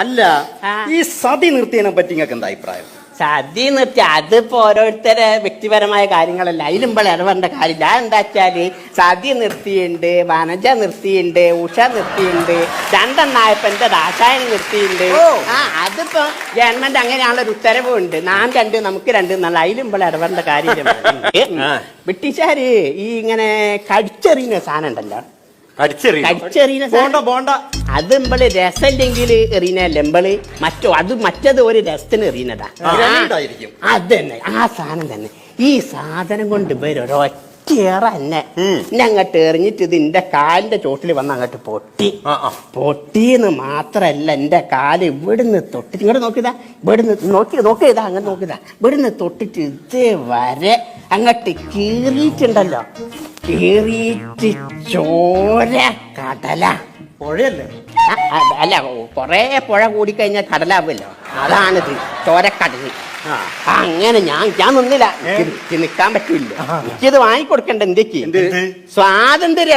അല്ല ഈ സതി നിർത്തിയതിനെ പറ്റി നിങ്ങൾക്ക് എന്താ അഭിപ്രായം? സതി നിർത്തി അതിപ്പോ ഓരോരുത്തരെ വ്യക്തിപരമായ കാര്യങ്ങളല്ല. അതിലുമ്പോൾ ഇടപെടേണ്ട കാര്യമില്ല. എന്താ വെച്ചാൽ സതി നിർത്തിയുണ്ട് വനജ നിർത്തിയുണ്ട് ഉഷ നിർത്തിയുണ്ട് എന്റെ രാസായനം നിർത്തിയുണ്ട്. ആ അതിപ്പോ ഗവൺമെന്റ് അങ്ങനെയാണല്ലോ ഒരു ഉത്തരവുണ്ട്. നാം രണ്ട് നമുക്ക് രണ്ട് എന്നുള്ള അതിലുമ്പോൾ ഇടപെടേണ്ട കാര്യമില്ല. ബ്രിട്ടീഷുകാര് ഈ ഇങ്ങനെ കടിച്ചെറിയുന്ന സാധനം ഉണ്ടല്ലോ. കടിച്ചെറിയും ബോണ്ട അത് ഇമ്പൾ രസമില്ലെങ്കിൽ എറിയുന്നല്ല ഇമ്പൾ? മറ്റോ അത് മറ്റത് ഒരു രസത്തിന് എറിയുന്നതാ. ആ. അത് തന്നെ ആ സാധനം തന്നെ. ഈ സാധനം കൊണ്ട് തന്നെ ഞങ്ങട്ട് എന്നെ അങ്ങോട്ട് എറിഞ്ഞിട്ട് ഇത് എന്റെ കാലിന്റെ ചോട്ടിൽ വന്ന് അങ്ങോട്ട് പൊട്ടി. പൊട്ടിയെന്ന് മാത്രല്ല എന്റെ കാൽ ഇവിടുന്ന് തൊട്ടിട്ട് ഇങ്ങോട്ട് നോക്കിയതാ ഇവിടുന്ന് നോക്കി നോക്കിയതാ അങ്ങോട്ട് നോക്കിയതാ. ഇവിടുന്ന് തൊട്ടിട്ട് ഇതേ വരെ അങ്ങോട്ട് കീറിയിട്ടുണ്ടല്ലോ. കീറിയിട്ട് ചോര കടല. പുഴയല്ലേ? അല്ല കൊറേ പുഴ കൂടിക്കഴിഞ്ഞാൽ കടലാവുമല്ലോ. അതാണിത് ചോരക്കടൽ. അങ്ങനെ ഞാൻ ഞാൻ നിന്നില്ല. നിൽക്കാൻ പറ്റില്ല. എനിക്കിത് വാങ്ങിക്കൊടുക്കണ്ട എന്തൊക്കെ? എന്ത്? സ്വാതന്ത്ര്യം